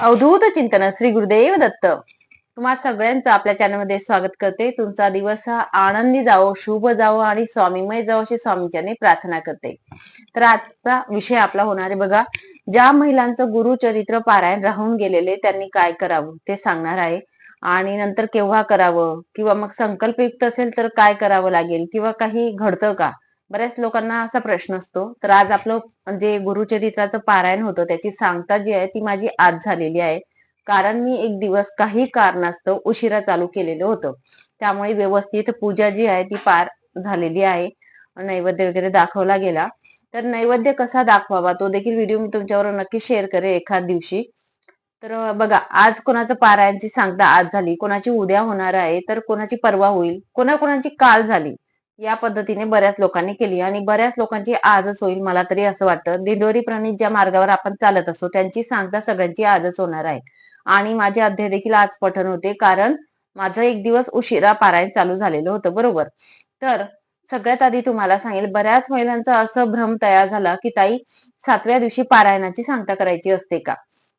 अवधूत चिंतन श्री गुरुदेव दत्त. तुम्हा सगळ्यांचं आपल्या चॅनलमध्ये स्वागत करते. तुमचा दिवस हा आनंदी जावो शुभ जावो आणि स्वामीमय जावो अशी स्वामींच्याने प्रार्थना करते. तर आजचा विषय आपला होणार आहे बघा. ज्या महिलांचं गुरुचरित्र पारायण राहून गेलेले त्यांनी काय करावं ते सांगणार आहे. आणि नंतर केव्हा करावं? किंवा मग संकल्पयुक्त असेल तर काय करावं लागेल? किंवा काही घडतं का? बऱ्याच लोकांना असा प्रश्न असतो तर आज आपलं जे गुरुचरित्राचं पारायण होतं त्याची सांगता जी आहे ती माझी आज झालेली आहे. कारण मी एक दिवस काही कारणास्तव उशिरा चालू केलेलं होतं. त्यामुळे व्यवस्थित पूजा जी आहे ती पार झालेली आहे. नैवेद्य वगैरे दाखवला गेला. तर नैवेद्य कसा दाखवावा तो देखील व्हिडिओ मी तुमच्यावर नक्की शेअर करेन एखाद दिवशी. तर बघा आज कोणाचं पारायणची सांगता आज झाली कोणाची उद्या होणार आहे तर कोणाची परवा होईल कोणाकोणाची काल झाली या पद्धतीने बऱ्याच लोकांनी केली आणि बऱ्याच लोकांची आजच होईल मला तरी असं वाटतं. दिंडोरी प्राणी ज्या मार्गावर आपण चालत असतो त्यांची सांगता सगळ्यांची आजच होणार आहे. आणि माझे अध्याय देखील आज पठण होते कारण माझं एक दिवस उशिरा पारायण चालू झालेलं होतं बरोबर? तर सगळ्यात आधी तुम्हाला सांगेल बऱ्याच महिलांचा असं भ्रम तयार झाला की ताई सातव्या दिवशी पारायणाची सांगता करायची असते का?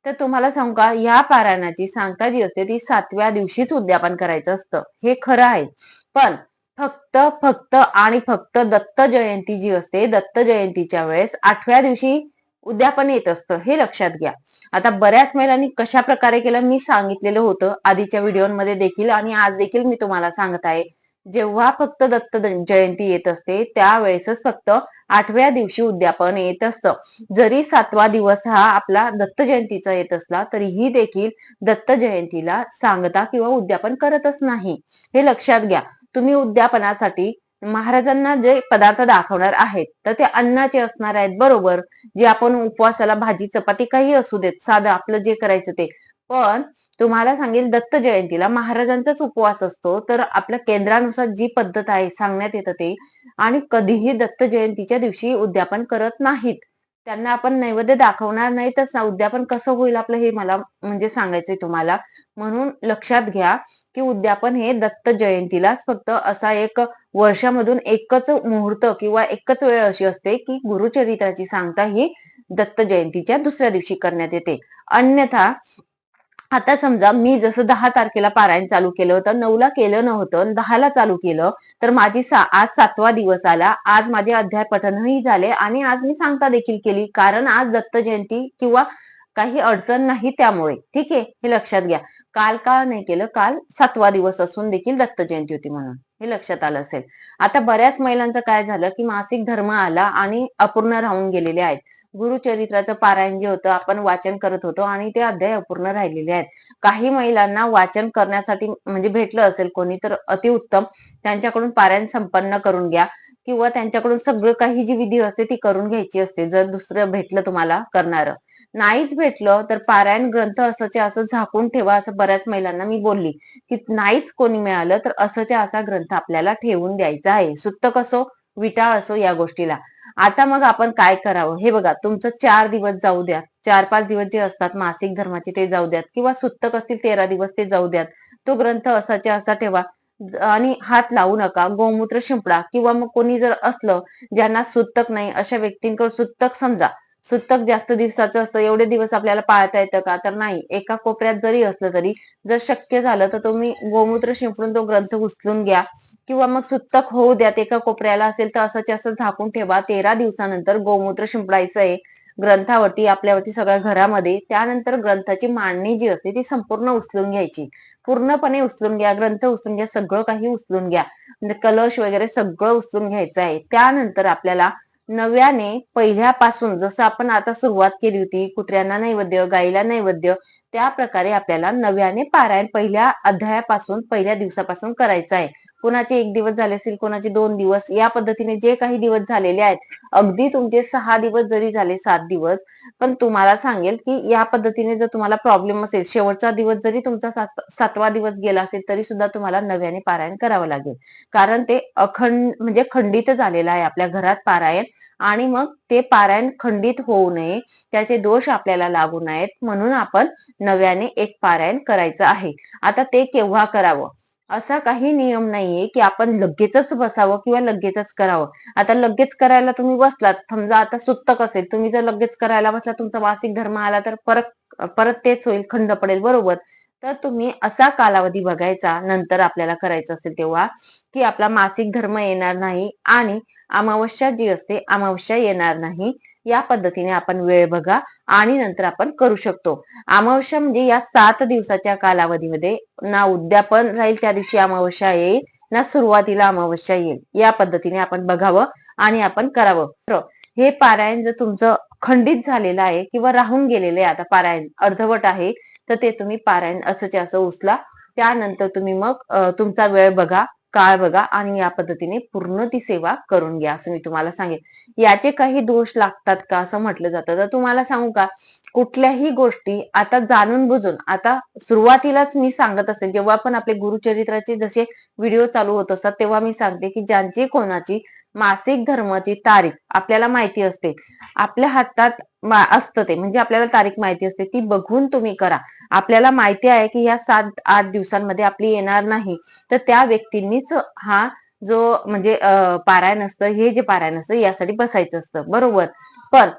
तर तुम्हाला सांगू का या पारायणाची सांगता जी असते ती सातव्या दिवशीच उद्यापन करायचं असतं. हे खरं आहे. पण फक्त फक्त आणि फक्त दत्त जयंती जी असते दत्त जयंतीच्या वेळेस आठव्या दिवशी उद्यापन येत असतं हे लक्षात घ्या. आता बऱ्याच महिलांनी कशा प्रकारे केलं मी सांगितलेलं होतं आधीच्या व्हिडिओमध्ये देखील आणि आज देखील मी तुम्हाला सांगत आहे. जेव्हा फक्त दत्त जयंती येत असते त्यावेळेसच फक्त आठव्या दिवशी उद्यापन येत असतं. जरी सातवा दिवस हा आपला दत्त जयंतीचा येत असला तरीही देखील दत्त जयंतीला सांगता किंवा उद्यापन करतच नाही. हे लक्षात घ्या. तुम्ही उद्यापनासाठी महाराजांना जे पदार्थ दाखवणार आहेत तर ते अन्नाचे असणार आहेत बरोबर. जे आपण उपवासाला भाजी चपाती काही असू देत साधं आपलं जे करायचं ते. पण तुम्हाला सांगेल दत्त जयंतीला महाराजांचाच उपवास असतो तर आपल्या केंद्रानुसार जी पद्धत आहे सांगण्यात येतं ते. आणि कधीही दत्त जयंतीच्या दिवशी उद्यापन करत नाहीत. त्यांना आपण नैवेद्य दाखवणार नाही तर उद्यापन कसं होईल आपलं हे मला म्हणजे सांगायचंय तुम्हाला. म्हणून लक्षात घ्या की उद्यापन हे दत्त जयंतीलाच फक्त असा एक वर्षामधून एकच मुहूर्त किंवा एकच वेळ अशी असते की गुरुचरित्राची सांगता ही दत्त जयंतीच्या दुसऱ्या दिवशी करण्यात येते. अन्यथा आता समजा मी जसं दहा तारखेला पारायण चालू केलं होतं नऊला केलं नव्हतं दहाला चालू केलं तर माझी सा आज सातवा दिवस आला आज माझे अध्याय पठनही झाले आणि आज मी सांगता देखील केली कारण आज दत्त जयंती किंवा काही अडचण नाही त्यामुळे. ठीक आहे? हे लक्षात घ्या. काल का नाही केलं? काल सातवा दिवस असून देखील दत्त जयंती होती म्हणून. हे लक्षात आलं असेल. आता बऱ्याच महिलांचं काय झालं की मासिक धर्म आला आणि अपूर्ण राहून गेलेले आहेत. गुरुचरित्राचं पारायण जे होतं आपण वाचन करत होतो आणि ते अध्याय अपूर्ण राहिलेले आहेत. काही महिलांना वाचन करण्यासाठी म्हणजे भेटलं असेल कोणी तर अतिउत्तम. त्यांच्याकडून पारायण संपन्न करून घ्या. किंवा त्यांच्याकडून सगळं काही जी विधी असते ती करून घ्यायची असते जर दुसरं भेटलं तुम्हाला करणार. नाहीच भेटलं तर पारायण ग्रंथ असंच्या असं झाकून ठेवा असं बऱ्याच महिलांना मी बोलली. की नाहीच कोणी मिळालं तर असंच्या असा ग्रंथ आपल्याला ठेवून द्यायचा आहे. सुत्त कसो विटाळ असो या गोष्टीला. आता मग आपण काय करावं? हे बघा तुमचं चार दिवस जाऊ द्या. चार पाच दिवस जे असतात मासिक धर्माचे ते जाऊ द्यात. किंवा सुत्तक असतील तेरा दिवस ते जाऊ द्यात. तो ग्रंथ असाच्या असा ठेवा. आणि हात लावू नका गोमूत्र शिंपडा किंवा मग कोणी जर असलं ज्यांना सुत्तक नाही अशा व्यक्तींकडे सुत्तक समजा. सुत्तक जास्त दिवसाचं असतं एवढे दिवस आपल्याला पाळता येतं का? तर नाही एका कोपऱ्यात जरी असलं तरी जर शक्य झालं तर तुम्ही गोमूत्र शिंपडून तो ग्रंथ उचलून घ्या किंवा मग सुत्तक होऊ द्यात एका कोपऱ्याला असेल तर असं असं झाकून ठेवा. तेरा दिवसानंतर गोमूत्र शिंपडायचं आहे ग्रंथावरती आपल्यावरती सगळ्या घरामध्ये त्यानंतर ग्रंथाची मांडणी जी असते ती संपूर्ण उचलून घ्यायची. पूर्णपणे उचलून घ्या ग्रंथ उचलून घ्या सगळं काही उचलून घ्या. म्हणजे कलश वगैरे सगळं उचलून घ्यायचं आहे. त्यानंतर आपल्याला नव्याने पहिल्यापासून जसं आपण आता सुरुवात केली होती कुत्र्यांना नैवेद्य गाईला नैवेद्य त्या प्रकारे आपल्याला नव्याने पारायण पहिल्या अध्यायापासून पहिल्या दिवसापासून करायचं आहे. कोणाचे एक दिवस झाले असेल कोणाचे दोन दिवस या पद्धतीने जे काही दिवस झालेले आहेत अगदी तुमचे सहा दिवस जरी झाले सात दिवस पण तुम्हाला सांगेल की या पद्धतीने जर तुम्हाला प्रॉब्लेम असेल शेवटचा दिवस जरी तुमचा सातवा दिवस गेला असेल तरी सुद्धा तुम्हाला नव्याने पारायण करावं लागेल. कारण ते अखंड म्हणजे खंडित झालेलं आहे आपल्या घरात पारायण आणि मग ते पारायण खंडित होऊ नये त्याचे दोष आपल्याला लागू नयेत म्हणून आपण नव्याने एक पारायण करायचं आहे. आता ते केव्हा करावं? असा काही नियम नाहीये की आपण लगेचच बसावं किंवा लगेचच करावं. आता लगेच करायला तुम्ही बसलात समजा आता सुत्तक असेल तुम्ही जर लगेच करायला बसला तुमचा मासिक धर्म आला तर परत परत तेच होईल खंड पडेल बरोबर. तर तुम्ही असा कालावधी बघायचा नंतर आपल्याला करायचं असेल तेव्हा की आपला मासिक धर्म येणार नाही आणि अमावस्या जी असते अमावस्या येणार नाही. या पद्धतीने आपण वेळ बघा आणि नंतर आपण करू शकतो. अमावस्या म्हणजे या सात दिवसाच्या कालावधीमध्ये ना उद्यापन राहील त्या दिवशी अमावस्या येईल ना सुरुवातीला अमावस्या येईल. या पद्धतीने आपण बघावं आणि आपण करावं. हे पारायण जर तुमचं खंडित झालेलं आहे किंवा राहून गेलेलं आहे आता पारायण अर्धवट आहे तर ते तुम्ही पारायण असंच असं उचला. त्यानंतर तुम्ही मग तुमचा वेळ बघा. काळ बघा आणि या पद्धतीने पूर्ण ती सेवा करून घ्या असं मी तुम्हाला सांगेन. याचे काही दोष लागतात का असं म्हटलं जातं. तर तुम्हाला सांगू का कुठल्याही गोष्टी आता जाणून बुजून आता सुरुवातीलाच मी सांगत असते जेव्हा पण आपले गुरुचरित्राचे जसे व्हिडिओ चालू होत असतात तेव्हा मी सांगते की ज्यांची कोणाची मासिक धर्माची तारीख आपल्याला माहिती असते. आपल्या हातात असतं ते. म्हणजे आपल्याला तारीख माहिती असते. ती बघून तुम्ही करा. आपल्याला माहिती आहे की या सात आठ दिवसांमध्ये आपली येणार नाही. तर त्या व्यक्तींनीच हा जो म्हणजे पारायण असतं हे जे पारायण असतं यासाठी बसायचं असतं. बरोबर? पण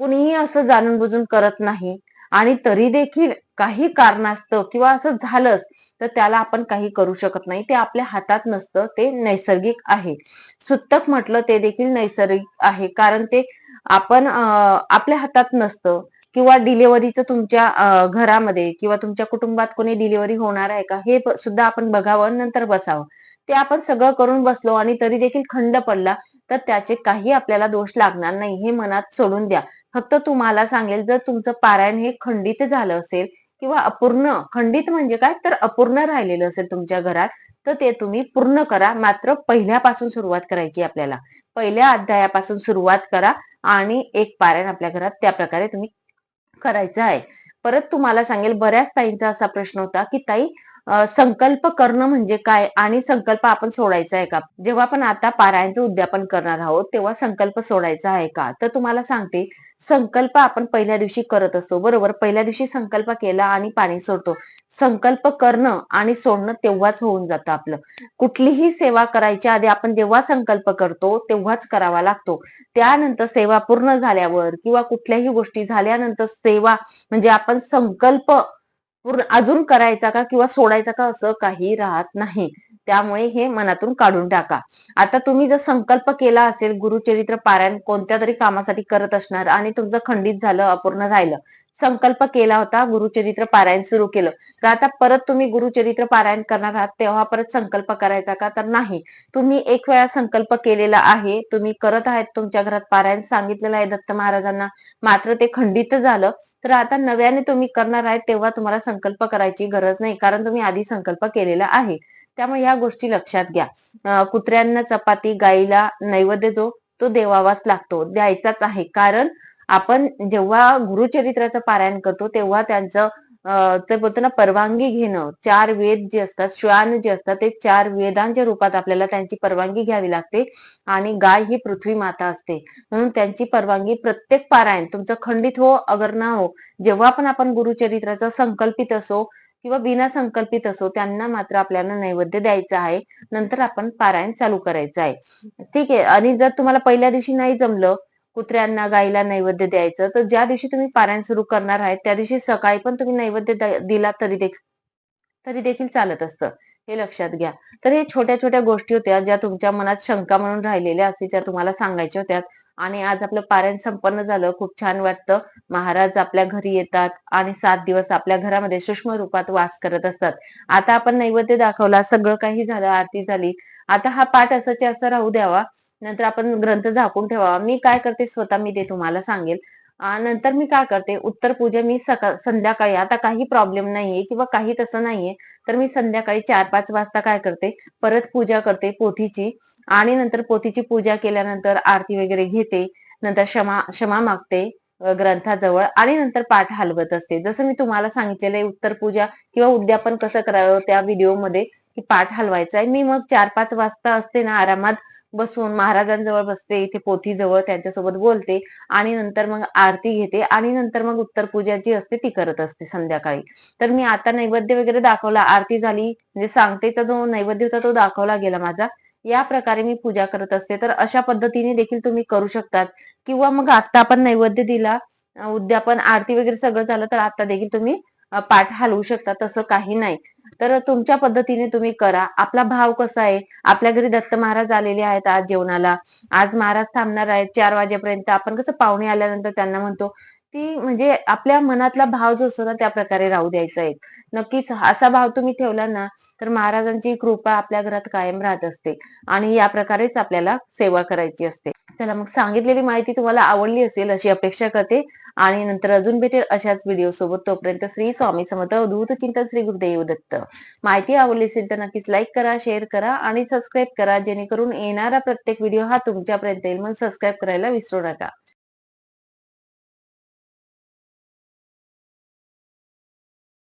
कुणीही असं जाणून बुजून करत नाही. आणि तरी देखील काही कारणास्तव किंवा असं झालंच तर त्याला आपण काही करू शकत नाही. ते आपल्या हातात नसतं ते नैसर्गिक आहे. सुत्तक म्हटलं ते देखील नैसर्गिक आहे कारण ते आपण आपल्या हातात नसतं किंवा डिलिव्हरीचं तुमच्या घरामध्ये किंवा तुमच्या कुटुंबात कोणी डिलिव्हरी होणार आहे का हे सुद्धा आपण बघावं नंतर बसावं. ते आपण सगळं करून बसलो आणि तरी देखील खंड पडला तर त्याचे काही आपल्याला दोष लागणार नाही हे मनात सोडून द्या. फक्त तुम्हाला सांगेल जर तुमचं पारायण हे खंडित झालं असेल किंवा अपूर्ण खंडित म्हणजे काय? तर अपूर्ण राहिलेलं असेल तुमच्या घरात तर ते तुम्ही पूर्ण करा. मात्र पहिल्यापासून सुरुवात करायची आपल्याला. पहिल्या अध्यायापासून सुरुवात करा आणि एक पारायण आपल्या घरात त्या प्रकारे तुम्ही करायचं आहे. परत तुम्हाला सांगेल बऱ्याच ताईंचा असा प्रश्न होता की ताई संकल्प करणं म्हणजे काय? आणि संकल्प आपण सोडायचा आहे का? जेव्हा आपण आता पारायणचं उद्यापन करणार आहोत तेव्हा संकल्प सोडायचा आहे का? तर तुम्हाला सांगते संकल्प आपण पहिल्या दिवशी करत असतो बरोबर? पहिल्या दिवशी संकल्प केला आणि पाणी सोडतो. संकल्प करणं आणि सोडणं तेव्हाच होऊन जातं आपलं. कुठलीही सेवा करायच्या आधी आपण जेव्हा संकल्प करतो तेव्हाच करावा लागतो. त्यानंतर सेवा पूर्ण झाल्यावर किंवा कुठल्याही गोष्टी झाल्यानंतर सेवा म्हणजे आपण संकल्प पूर्ण अजून करायचा का किंवा सोडायचा का असं काही राहत नाही. त्यामुळे हे मनातून काढून टाका. आता तुम्ही जर संकल्प केला असेल गुरुचरित्र पारायण कोणत्या तरी कामासाठी करत असणार आणि तुमचं खंडित झालं अपूर्ण राहिलं संकल्प केला होता गुरुचरित्र पारायण सुरू केलं तर आता परत तुम्ही गुरुचरित्र पारायण करणार आहात तेव्हा परत संकल्प करायचा का? तर नाही. तुम्ही एक वेळा संकल्प केलेला आहे तुम्ही करत आहात तुमच्या घरात पारायण सांगितलेलं आहे दत्त महाराजांना मात्र ते खंडित झालं तर आता नव्याने तुम्ही करणार आहात तेव्हा तुम्हाला संकल्प करायची गरज नाही कारण तुम्ही आधी संकल्प केलेला आहे. त्यामुळे या गोष्टी लक्षात घ्या. कुत्र्यांना चपाती गाईला नैवेद्य जो तो देवावाच लागतो. द्यायचाच आहे. कारण आपण जेव्हा गुरुचरित्राचं पारायण करतो तेव्हा त्यांचं ते बोलतो ना परवानगी घेणं चार वेद जे असतात श्वान जे असतात ते चार वेदांच्या रूपात आपल्याला त्यांची परवानगी घ्यावी लागते आणि गाय ही पृथ्वी माता असते. म्हणून त्यांची परवानगी प्रत्येक पारायण तुमचं खंडित हो अगर ना हो जेव्हा पण आपण गुरुचरित्राचा संकल्पित असो किंवा बिना संकल्पित असो त्यांना मात्र आपल्याला नैवेद्य द्यायचं आहे. नंतर आपण पारायण चालू करायचं आहे. ठीक आहे. आणि जर तुम्हाला पहिल्या दिवशी नाही जमलं कुत्र्यांना गाईला नैवेद्य द्यायचं तर ज्या दिवशी तुम्ही पारायण सुरू करणार आहे त्या दिवशी सकाळी पण तुम्ही नैवेद्य दिला तरी देखील तरी देखील चालत असतं. हे लक्षात घ्या. तर हे छोट्या छोट्या गोष्टी होत्या ज्या तुमच्या मनात शंका म्हणून राहिलेल्या असतील त्या तुम्हाला सांगायच्या होत्या. आणि आज आपलं पारायण संपन्न झालं. खूप छान वाटतं. महाराज आपल्या घरी येतात आणि सात दिवस आपल्या घरामध्ये सूक्ष्म रूपात वास करत असतात. आता आपण नैवेद्य दाखवला. सगळं काही झालं आरती झाली. आता हा पाठ असाच्या असं राहू द्यावा. नंतर आपण ग्रंथ झाकून ठेवावा. मी काय करते स्वतः मी ते तुम्हाला सांगेल. नंतर मी काय करते उत्तर पूजा मी सकाळ संध्याकाळी आता काही प्रॉब्लेम नाहीये किंवा काही तसं नाहीये तर मी संध्याकाळी चार पाच वाजता काय करते परत पूजा करते पोथीची आणि नंतर पोथीची पूजा केल्यानंतर आरती वगैरे घेते नंतर क्षमा क्षमा मागते ग्रंथाजवळ आणि नंतर पाठ हलवत असते. जसं मी तुम्हाला सांगितलेलं आहे उत्तर पूजा किंवा उद्यापन कसं करावं त्या व्हिडिओमध्ये की पाठ हलवायचा आहे. मी मग चार पाच वाजता असते ना आरामात बसून महाराजांजवळ बसते इथे पोथीजवळ त्यांच्यासोबत बोलते आणि नंतर मग आरती घेते आणि नंतर मग उत्तर पूजा जी असते ती करत असते संध्याकाळी. तर मी आता नैवेद्य वगैरे दाखवला आरती झाली म्हणजे सांगते तर जो नैवेद्य होता तो दाखवला गेला माझा. या प्रकारे मी पूजा करत असते. तर अशा पद्धतीने देखील तुम्ही करू शकतात. किंवा मग आता आपण नैवेद्य दिला उद्यापन आरती वगैरे सगळं झालं तर आता देखील तुम्ही पाठ हलवू शकता तसं काही नाही. तर तुमच्या पद्धतीने तुम्ही करा. आपला भाव कसा आहे? आपल्या घरी दत्त महाराज आलेले आहेत आज जेवणाला. आज महाराज थांबणार आहेत. चार वाजेपर्यंत. आपण कसं पाहुणे आल्यानंतर त्यांना म्हणतो ती म्हणजे आपल्या मनातला भाव जो असतो ना त्या प्रकारे राहू द्यायचा आहे नक्कीच असा भाव तुम्ही ठेवला ना तर महाराजांची कृपा आपल्या घरात कायम राहत असते आणि या प्रकारेच आपल्याला सेवा करायची असते. चला मग सांगितलेली माहिती तुम्हाला आवडली असेल अशी अपेक्षा करते आणि नंतर अजून भेटेल अशाच व्हिडिओ सोबत. तोपर्यंत श्री स्वामी समर्थ अवधूत चिंतन श्री गुरुदेव दत्त. माहिती आवडली असेल तर नक्कीच लाईक करा शेअर करा आणि सबस्क्राईब करा जेणेकरून येणारा प्रत्येक व्हिडिओ हा तुमच्यापर्यंत येईल. म्हणून सबस्क्राईब करायला विसरू नका.